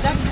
যাক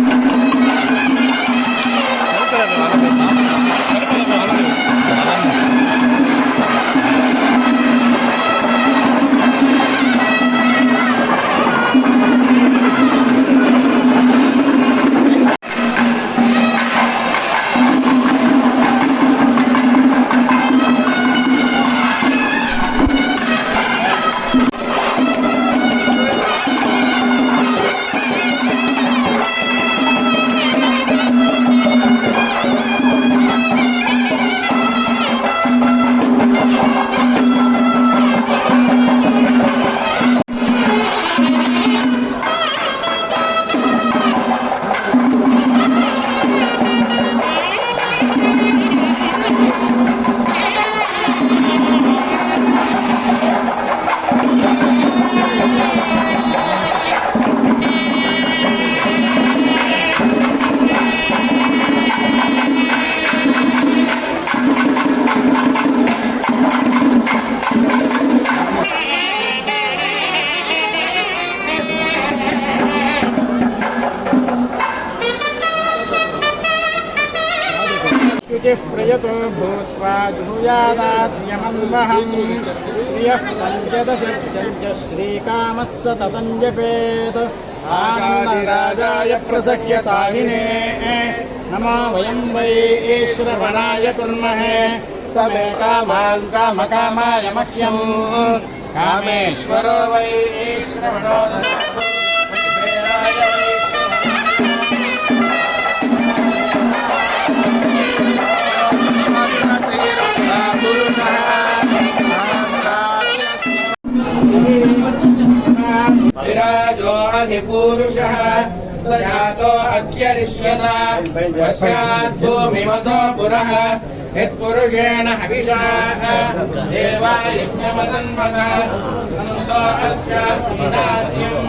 僕らではなっ श्रियः पञ्चदशत्यञ्च श्रीकामः सततं जपेत् आनन्दराजाय प्रसह्य साहिने। नमो वयं वै श्रवणाय कुर्महे। स मे कामान् कामकामाय मह्यम्। कामेश्वरो वै श्रवणो पुरुषः स जातो अत्यरिष्यत पश्चात् भूमिमतो पुरः यत्पुरुषेण हविषा देवायज्ञमतन्मत सन्तो अस्यास्मिनाद्यम्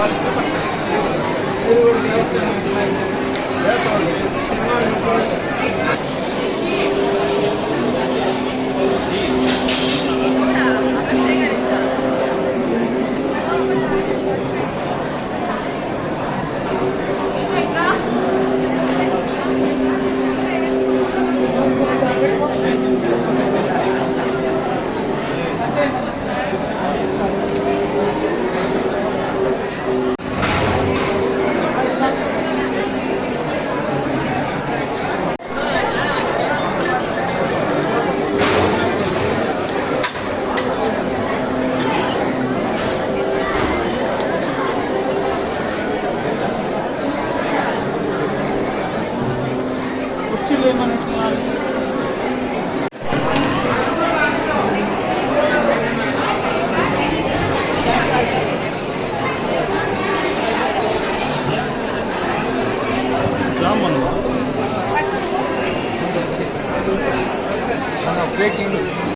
Thank you. breaking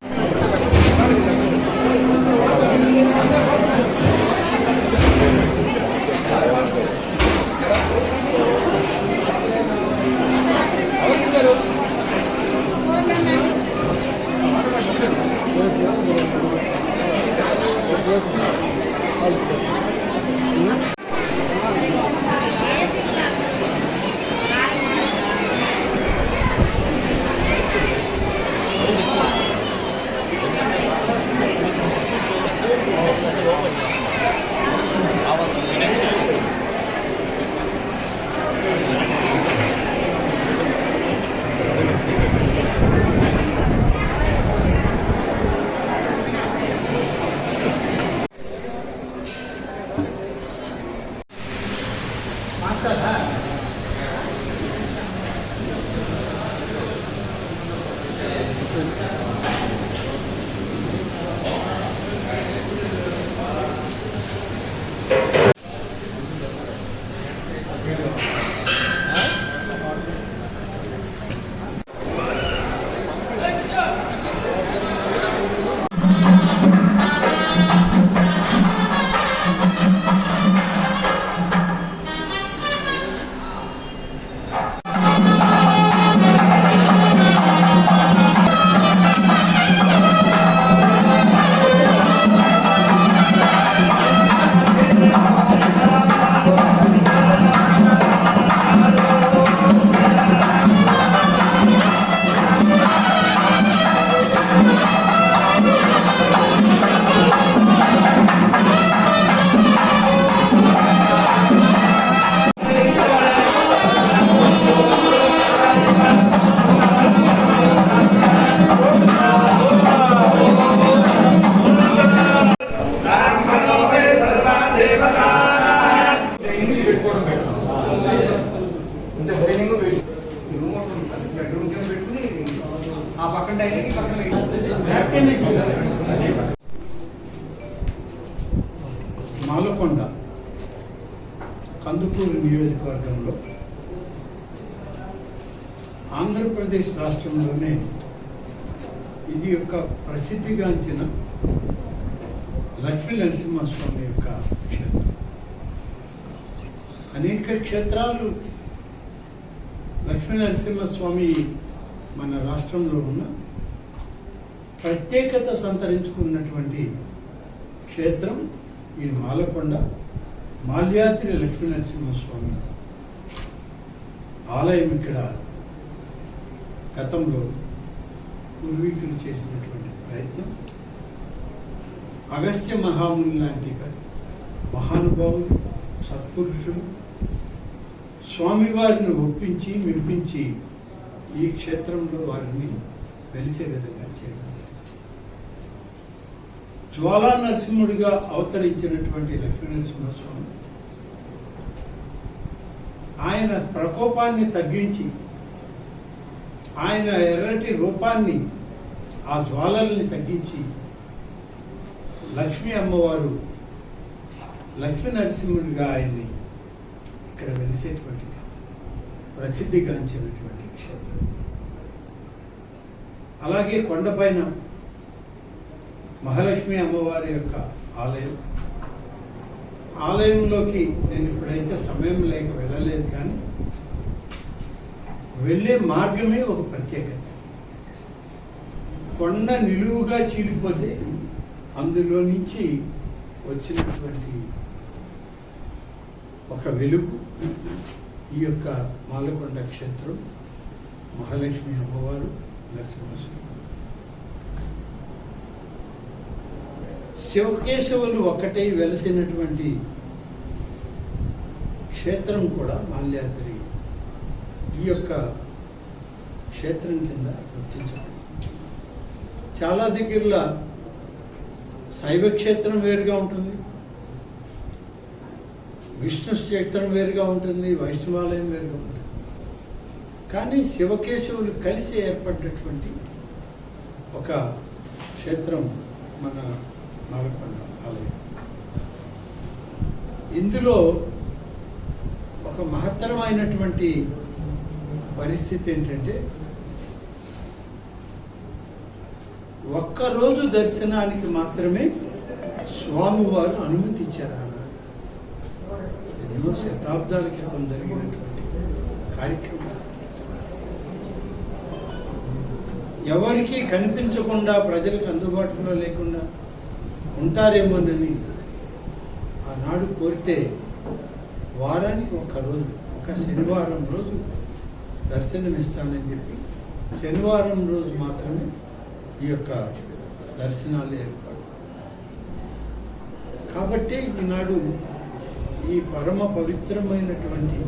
सकता था కందుకూరు నియోజకవర్గంలో ఆంధ్రప్రదేశ్ రాష్ట్రంలోనే ఇది యొక్క ప్రసిద్ధిగాంచిన లక్ష్మీ నరసింహస్వామి యొక్క క్షేత్రం. అనేక క్షేత్రాలు లక్ష్మీ నరసింహస్వామి మన రాష్ట్రంలో ఉన్న ప్రత్యేకత సంతరించుకున్నటువంటి క్షేత్రం ఈ మాలకొండ. మాల్యాద్రి లక్ష్మీనరసింహస్వామి ఆలయం ఇక్కడ గతంలో పూర్వీకులు చేసినటువంటి ప్రయత్నం. అగస్త్య మహాముని లాంటి మహానుభావులు సత్పురుషులు స్వామివారిని ఒప్పించి మెప్పించి ఈ క్షేత్రంలో వారిని వెలిసే విధంగా చేయడం జ్వాలా నరసింహుడిగా అవతరించినటువంటి లక్ష్మీ నరసింహస్వామి. ఆయన ప్రకోపాన్ని తగ్గించి ఆయన ఎర్రటి రూపాన్ని ఆ జ్వాలల్ని తగ్గించి లక్ష్మీ అమ్మవారు లక్ష్మీ నరసింహుడిగా ఆయన్ని ఇక్కడ వెలిసేటువంటి ప్రసిద్ధిగాంచినటువంటి క్షేత్రం. అలాగే కొండపైన మహాలక్ష్మి అమ్మవారి యొక్క ఆలయం. ఆలయంలోకి నేను ఇప్పుడైతే సమయం లేక వెళ్ళలేదు కానీ వెళ్ళే మార్గమే ఒక ప్రత్యేకత. కొండ నిలువుగా చీలిపోతే అందులో నుంచి వచ్చినటువంటి ఒక వెలుగు ఈ యొక్క మాలకొండ క్షేత్రం మహాలక్ష్మి అమ్మవారు నరసింహస్వామి. శివకేశవులు ఒక్కటై వెలసినటువంటి క్షేత్రం కూడా మాల్యాద్రి. ఈ యొక్క క్షేత్రం కింద గుర్తించబడింది. చాలా దగ్గరలో శైవ క్షేత్రం వేరుగా ఉంటుంది. విష్ణు క్షేత్రం వేరుగా ఉంటుంది. వైష్ణవాలయం వేరుగా ఉంటుంది. కానీ శివకేశవులు కలిసి ఏర్పడినటువంటి ఒక క్షేత్రం మన నల్గొండ ఆలయం. ఇందులో ఒక మహత్తరమైనటువంటి పరిస్థితి ఏంటంటే ఒక్కరోజు దర్శనానికి మాత్రమే స్వామివారు అనుమతించారు అన్నారు ఎన్నో శతాబ్దాల క్రితం జరిగినటువంటి కార్యక్రమం. ఎవరికీ కనిపించకుండా ప్రజలకు అందుబాటులో లేకుండా ఉంటారేమోనని ఆనాడు కోరితే వారానికి ఒక రోజు ఒక శనివారం రోజు దర్శనం ఇస్తానని చెప్పి శనివారం రోజు మాత్రమే ఈ యొక్క దర్శనాలు ఏర్పాటు. కాబట్టి ఈనాడు ఈ పరమ పవిత్రమైనటువంటి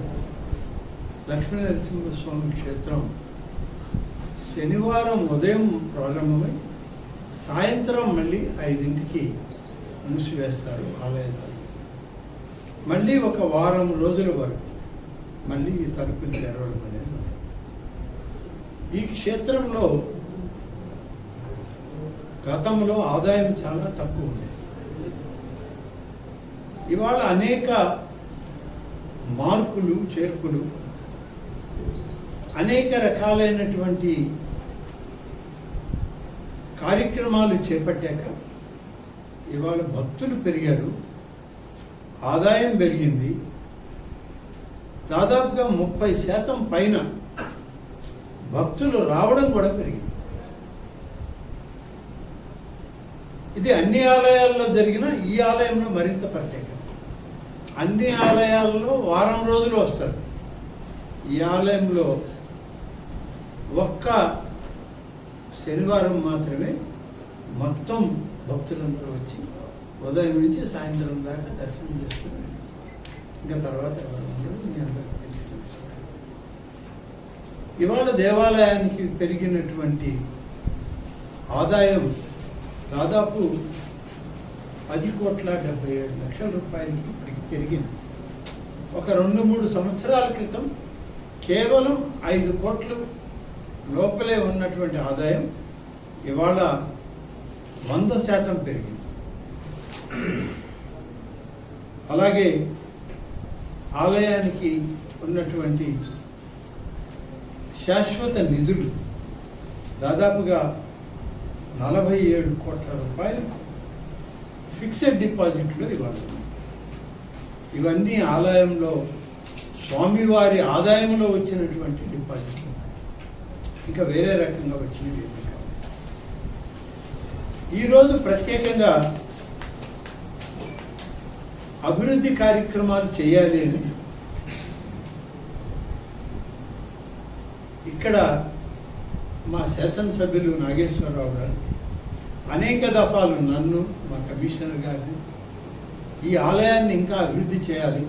లక్ష్మీ నరసింహస్వామి క్షేత్రం శనివారం ఉదయం ప్రారంభమై సాయంత్రం మళ్ళీ ఐదింటికి మూసివేస్తారు ఆలయ తలుపు మళ్ళీ ఒక వారం రోజుల వరకు మళ్ళీ ఈ తలుపులు తెరవడం అనేది ఉంది. ఈ క్షేత్రంలో గతంలో ఆదాయం చాలా తక్కువ ఉండేది ఇవాళ అనేక మార్పులు చేర్పులు అనేక రకాలైనటువంటి కార్యక్రమాలు చేపట్టాక ఇవాళ భక్తులు పెరిగారు ఆదాయం పెరిగింది. దాదాపుగా ముప్పై శాతం పైన భక్తులు రావడం కూడా పెరిగింది. ఇది అన్ని ఆలయాల్లో జరిగిన ఈ ఆలయంలో మరింత ప్రత్యేకత. అన్ని ఆలయాల్లో వారం రోజులు వస్తారు. ఈ ఆలయంలో ఒక్క శనివారం మాత్రమే మొత్తం భక్తులందరూ వచ్చి ఉదయం నుంచి సాయంత్రం దాకా దర్శనం చేసుకుని ఇంకా తర్వాత ఎవరు మీ అందరికీ తెలిసిన ఇవాళ దేవాలయానికి పెరిగినటువంటి ఆదాయం దాదాపు పది కోట్ల డెబ్బై ఏడు లక్షల రూపాయలకి ఇప్పటికి పెరిగింది. ఒక రెండు మూడు సంవత్సరాల క్రితం కేవలం ఐదు కోట్లు లోపలే ఉన్నటువంటి ఆదాయం ఇవాళ వంద శాతం పెరిగింది. అలాగే ఆలయానికి ఉన్నటువంటి శాశ్వత నిధులు దాదాపుగా నలభై ఏడు కోట్ల రూపాయలు ఫిక్స్డ్ డిపాజిట్లు ఇవ్వాలి ఇవన్నీ ఆలయంలో స్వామివారి ఆదాయంలో వచ్చినటువంటి డిపాజిట్లు. ఇంకా వేరే రకంగా వచ్చినవి ఏమీ ఈరోజు ప్రత్యేకంగా అభివృద్ధి కార్యక్రమాలు చేయాలి అని ఇక్కడ మా శాసనసభ్యులు నాగేశ్వరరావు గారు అనేక దఫాలు నన్ను మా కమిషనర్ గారిని ఈ ఆలయాన్ని ఇంకా అభివృద్ధి చేయాలి.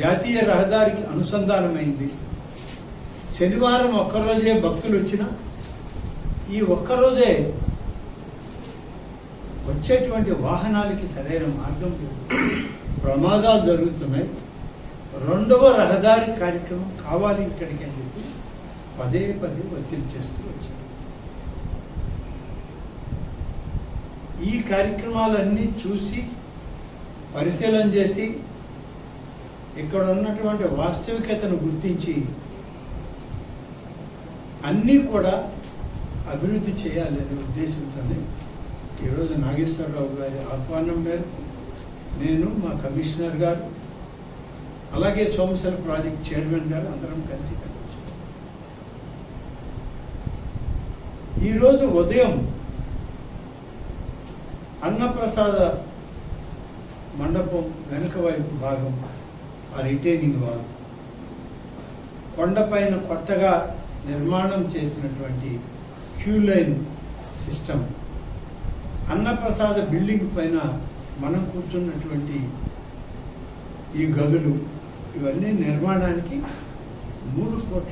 జాతీయ రహదారికి అనుసంధానమైంది. శనివారం ఒక్కరోజే భక్తులు వచ్చినా ఈ ఒక్కరోజే వచ్చేటువంటి వాహనాలకి సరైన మార్గం లేదు. ప్రమాదాలు జరుగుతున్నాయి. రెండవ రహదారి కార్యక్రమం కావాలి ఇక్కడికి అని చెప్పి పదే పదే ఒత్తిడి చేస్తూ వచ్చారు. ఈ కార్యక్రమాలన్నీ చూసి పరిశీలన చేసి ఇక్కడ ఉన్నటువంటి వాస్తవికతను గుర్తించి అన్నీ కూడా అభివృద్ధి చేయాలనే ఉద్దేశంతోనే ఈరోజు నాగేశ్వరరావు గారి ఆహ్వానం మేరకు నేను మా కమిషనర్ గారు అలాగే సోమశల ప్రాజెక్ట్ చైర్మన్ గారు అందరం కలిసి కనిపించాం ఈరోజు ఉదయం అన్నప్రసాద మండపం వెనుక వైపు భాగం ఆ రిటైనింగ్ వాల్. కొండపైన కొత్తగా నిర్మాణం చేసినటువంటి క్యూ లైన్ సిస్టమ్. అన్నప్రసాద బిల్డింగ్ పైన మనం కూర్చున్నటువంటి ఈ గదులు ఇవన్నీ నిర్మాణానికి మూడు కోట్ల